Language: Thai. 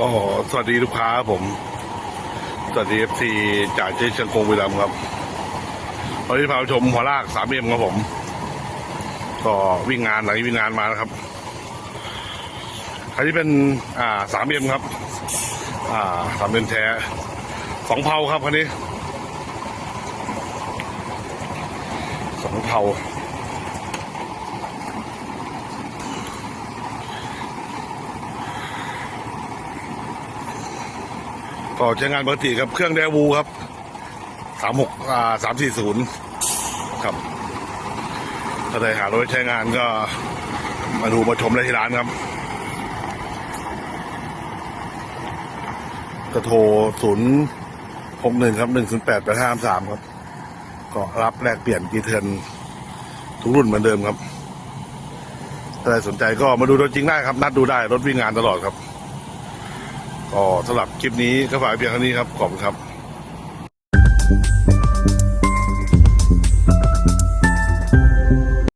ก็สวัสดีลูกค้าครับผม สวัสดีเอฟซีจากเจชียงกงวิลัมครับวันนี้พาชมหัวลากสามเอ็มครับผม ก็วิ่งงานหลังจากวิ่งงานมานะครับอันนี้เป็นอ่าสามเอ็มครับ อ่าสามเอ็มแท้สองเผาครับคันนี้สองเผา ก็ใช้งานปกติครับเครื่องเดวูครับสามหกอ่าสามสี่ศูนย์ครับถ้าใครหารถใช้งานก็มาดูมาชมได้ที่ร้านครับก็โทรศูนย์หกหนึ่งครับหนึ่งศูนย์แปดแปดห้าสามครับ ก็รับแลกเปลี่ยนกีเทินทุกรุ่นเหมือนเดิมครับถ้าใครสนใจก็มาดูรถจริงได้ครับ นัดดูได้รถวิ่งงานตลอดครับ ก็สำหรับคลิปนี้ก็ฝากเพียงเท่านี้ครับ ขอบคุณครับ